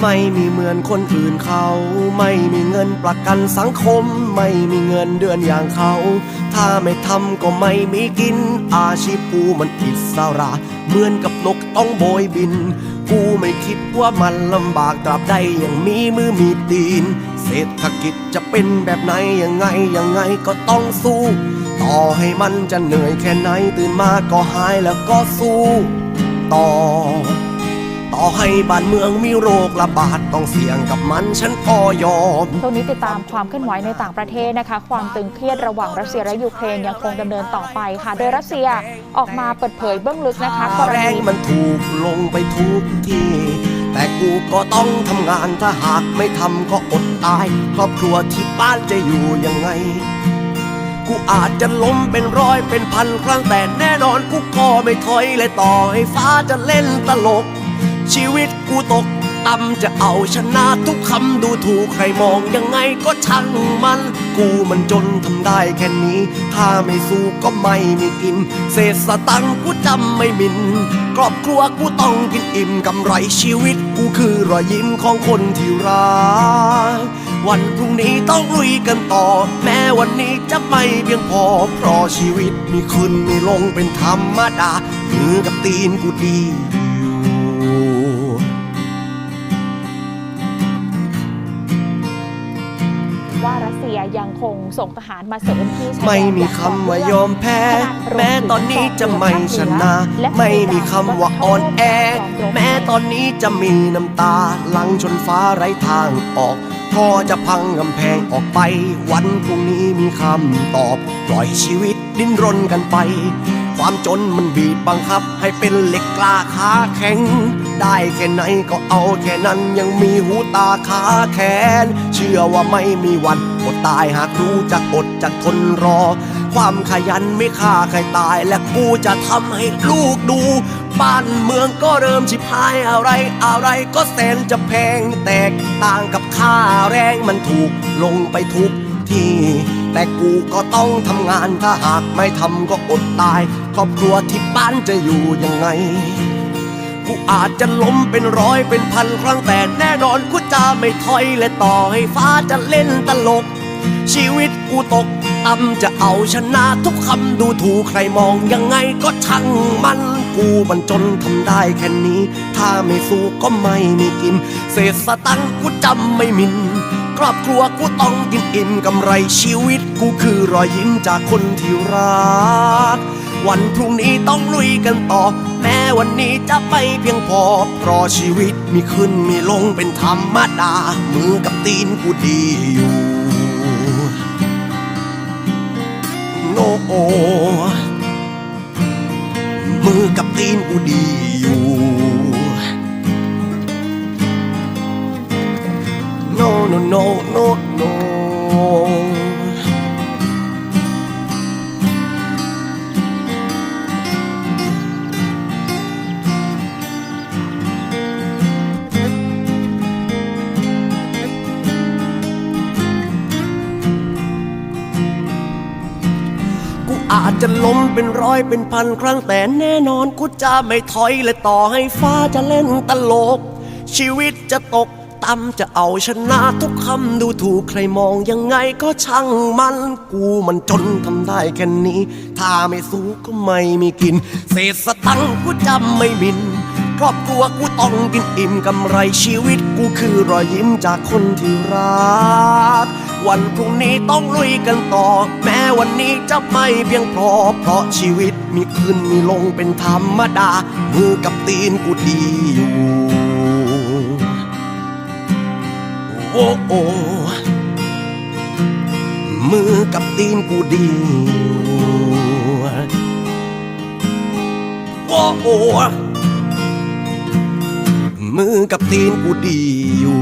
ไม่มีเหมือนคนอื่นเขา ไม่มีเงินประกันสังคม ไม่มีเงินเดือนอย่างเขา ถ้าไม่ทำก็ไม่มีกิน อาชีพกูมันอิสระ เหมือนกับนกต้องโบยบิน กูไม่คิดว่ามันลำบากตราบใดยังมีมือมีตีน เศรษฐกิจจะเป็นแบบไหนยังไงยังไงก็ต้องสู้ ต่อให้มันจะเหนื่อยแค่ไหนตื่นมาก็หายแล้วก็สู้ ต่อต่อ ให้บ้านเมืองมีโรคระบาดต้องเสี่ยงกับมันฉันก็ยอมช่วงนี้ติดตามความเคลื่อนไหวในต่างประเทศนะคะ ความตึงเครียดระหว่างรัสเซียและยูเครนยังคงดำเนินต่อไปค่ะ โดยรัสเซียออกมาเปิดเผยเบื้องลึกนะคะกรแรงณีมันถูกลงไปทุกทีแต่กูก็ต้องทำงานถ้าหากไม่ทำก็อดตาย ครอบครัวที่บ้านจะอยู่ยังไง กูอาจจะล้มเป็นร้อยเป็นพันครั้งแต่แน่นอนกูก็ไม่ถอยเลยต่อให้ฟ้าจะเล่นตลก ชีวิตกูตกต่ำจะเอาชนะทุกคำดูถูกใครมองยังไงก็ช่างมัน กูมันจนทำได้แค่นี้ ถ้าไม่สู้ก็ไม่มีกิน เศษสตังกูจำไม่มินครอบครัวกูต้องกินอิ่มกำไรชีวิตกูคือรอยยิ้มของคนที่รักวันพรุ่งนี้ต้องลุยกันต่อ แม้วันนี้จะไม่เพียงพอ เพราะชีวิตมีขึ้นมีลงเป็นธรรมดามือกับตีนกูดี เซียยังคงส่งทหารมาเสริมที่ชายแดนไม่มีคำว่ายอมแพ้ แม้ตอนนี้จะไม่ชนะ ไม่มีคำว่าอ่อนแอ แม้ตอนนี้จะมีน้ำตา หลังชนฟ้าไร้ทางออกก็จะพังกำแพงออกไป วันพรุ่งนี้มีคำตอบ ปล่อยชีวิตดิ้นรนกันไป ความจนมันบีบบังคับ ให้เป็นเหล็กกล้าขาแข็ง ได้แค่ไหนก็เอาแค่นั้นยังมีหูตาขาแขน เชื่อว่าไม่มีวันอ ดตายหากรู้จักอดจักทนรอ ความขยันไม่ฆ่าใครตาย และกูจะทำให้ลูกดู บ้านเมืองก็เริ่มชิบหายอะไรอะไรก็แสนจะแพง แตกต่างกับค่าแรงมันถูกลงไปทุกที่แต่กูก็ต้องทำงานถ้าหากไม่ทำก็อดตาย ครอบครัวที่บ้านจะอยู่ยังไง กูอาจจะล้มเป็นร้อยเป็นพันครั้งแต่แน่นอนกูจะไม่ถอยและต่อให้ฟ้าจะเล่นตลก ชีวิตกูตกต่ำจะเอาชนะทุกคำดูถูกใครมองยังไงก็ช่างมันกูมันจนทำได้แค่นี้ ถ้าไม่สู้ก็ไม่มีกิน เศษสตังกูจำไม่มิน ครอบครัวกูต้องกินอิ่มกำไรชีวิตกูคือรอยยิ้มจากคนที่รัก วันพรุ่งนี้ต้องลุยกันต่อ แม้วันนี้จะไม่เพียงพอ เพราะชีวิตมีขึ้นมีลงเป็นธรรมดา มือกับตีนกูดีอยู่ no no no no no กูอาจจะล้มเป็นร้อยเป็นพันครั้งแต่แน่นอนกูจะไม่ถอยและต่อให้ฟ้าจะเล่นตลก ชีวิตจะตก ต่ำจะเอาชนะทุกคำดูถูกใครมองยังไงก็ช่างมันกูมันจนทำได้แค่นี้ ถ้าไม่สู้ก็ไม่มีกิน เศษสตังกูจำไม่มิน ครอบครัวกูต้องกินอิ่มกำไรชีวิตกูคือรอยยิ้มจากคนที่รัก วันพรุ่งนี้ต้องลุยกันต่อ แม้วันนี้จะไม่เพียงพอ เพราะชีวิตมีขึ้นมีลงเป็นธรรมดา มือกับตีนกูดีอยู่ โอ้โอมือกับตีนกูดีอยู่โอ้โอมือกับตีนกูดีอยู่